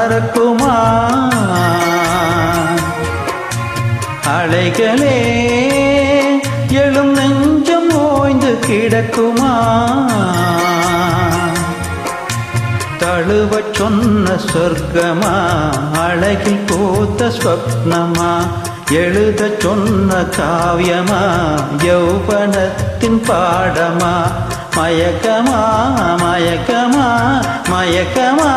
பறக்குமா அலைகளே எழும் நெஞ்சம் ஓய்ந்து கிடக்குமா தழுவ சொன்ன சொர்க்கமா அழகில் பூத்த ஸ்வப்னமா எழுத சொன்ன காவியமா யௌவனத்தின் பாடமா மயக்கமா மயக்கமா மயக்கமா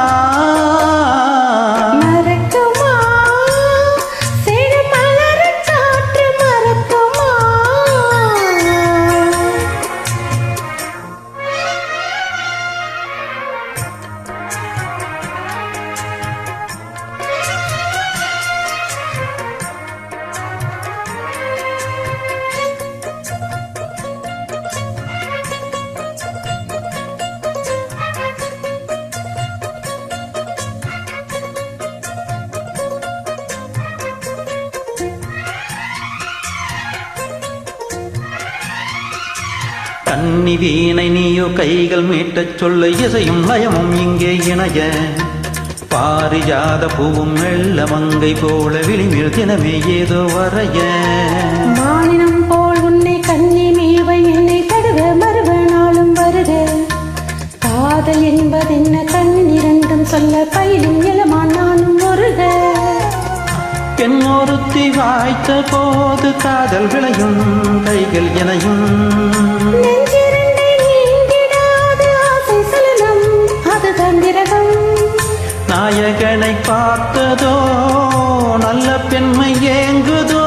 கன்னி வீணை நீயோ கைகள் மீட்டச் சொல்ல இசையும் லயமும் இங்கே இணைய. பாரிஜாத பூவும் மெல்ல மங்கை போல விளிமில் தினமே ஏதோ வரைய. மானினம் போல் உன்னை கண்ணி மீவை என்னை தடுவ மறுவ நாளும் வருக. காதல் என்பதென்ன கண் இரண்டும் சொல்ல பயிலும் இளமான் நானும் ஒருக பெண் ஒருத்தி வாய்த்த போது காதல் விளையும் கைகள் இணையும். நாயகனை பார்த்ததோ நல்ல பெண்மை ஏங்குதோ?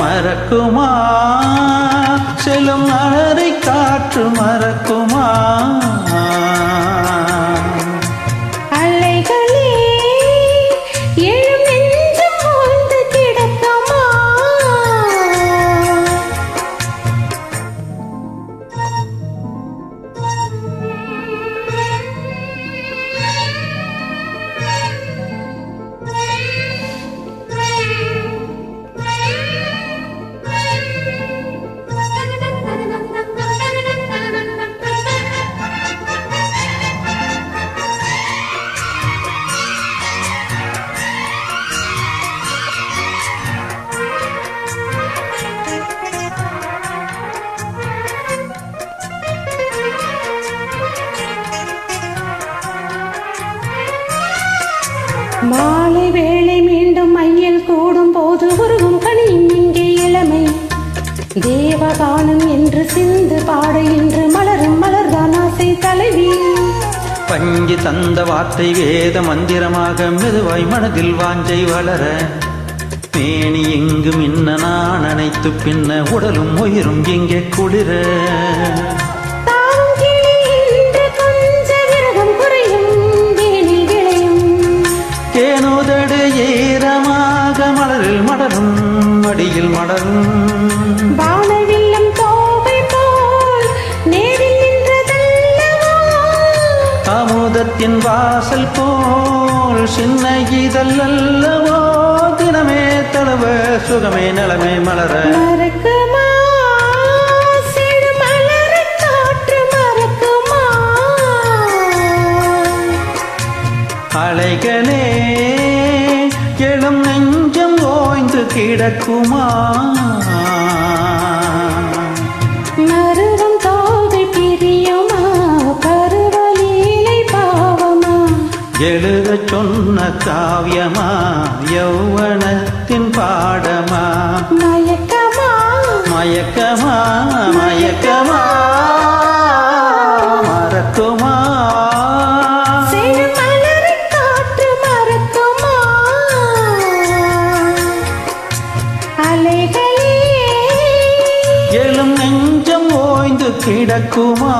மறக்குமா? செல்லும் அழறை காற்று மறக்குமா? மாலை வேளை மீண்டும் மையில் கூடும் போது உருகும் கனியும் இங்கே இளமை. தேவகானம் என்று சிந்து பாட இன்று மலரும் மலர்தான் ஆசை தலைவி. பஞ்சு தந்த வார்த்தை வேத மந்திரமாக மெதுவாய் மனதில் வாஞ்சை வளர மேனி எங்கும் இன்ன நான் அனைத்து பின்ன உடலும் உயிரும் எங்கே குளிர. மடியில் மடரும் வானவில்லம் தோகை போல் நேரில் அமுதத்தின் வாசல் போல் சின்ன இதழ் அல்லவோ தினமே தளவ சுகமே நலமே மலர. அலைகளே எழும் ஓய்ந்து கிடக்குமா? மருவம் தோகை பிரியுமா? பருவலீலை பாவமா? எழுதச் சொன்ன காவியமா? யௌவனத்தின் பாடமா? மயக்கமா? மயக்கமா? மயக்கமா? எழும் நெஞ்சம் ஓய்ந்து கிடக்குமா?